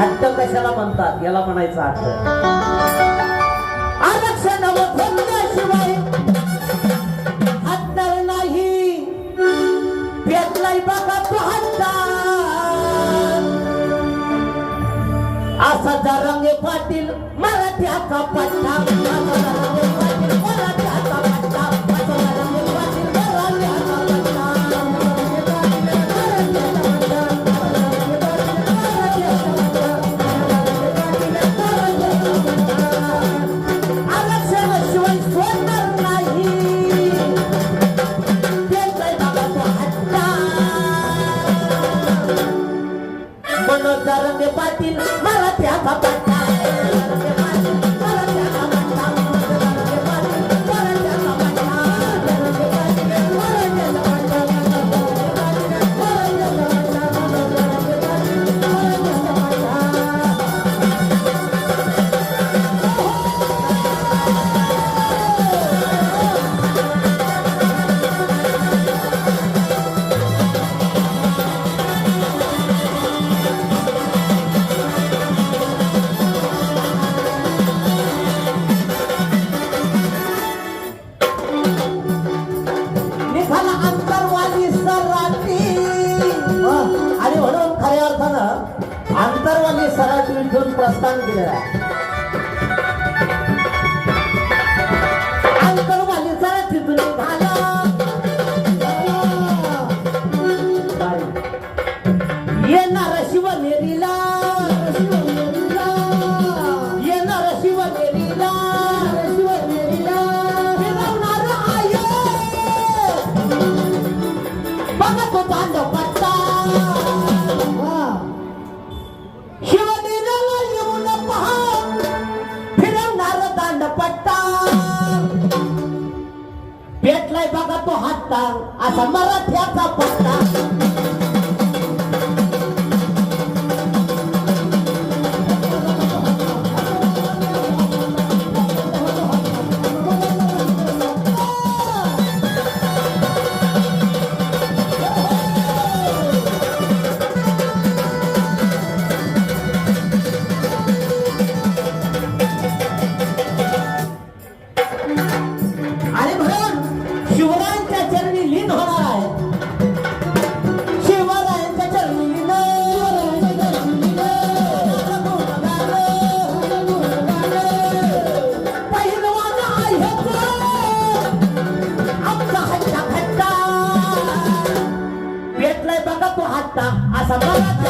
हट्ट कशाला म्हणतात? याला म्हणायचं हट्ट. असा जा नाही. पेटलाय बघा तो रंगे पाटील मराठ्याचा पट्टा. सराठीतून प्रस्थान केलेलं आहे. पत्ता. असा मराठ्याचा पत्ता. passa balada.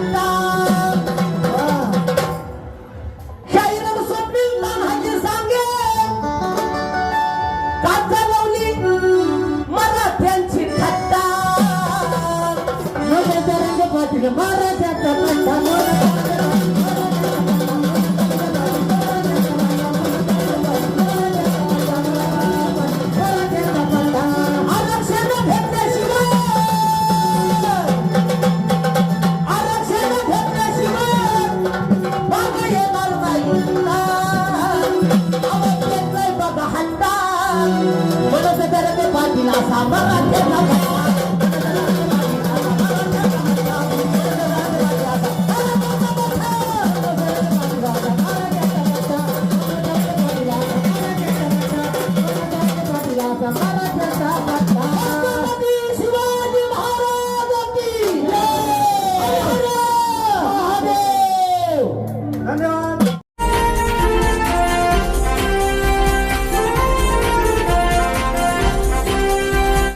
Mama, Mama, Mama.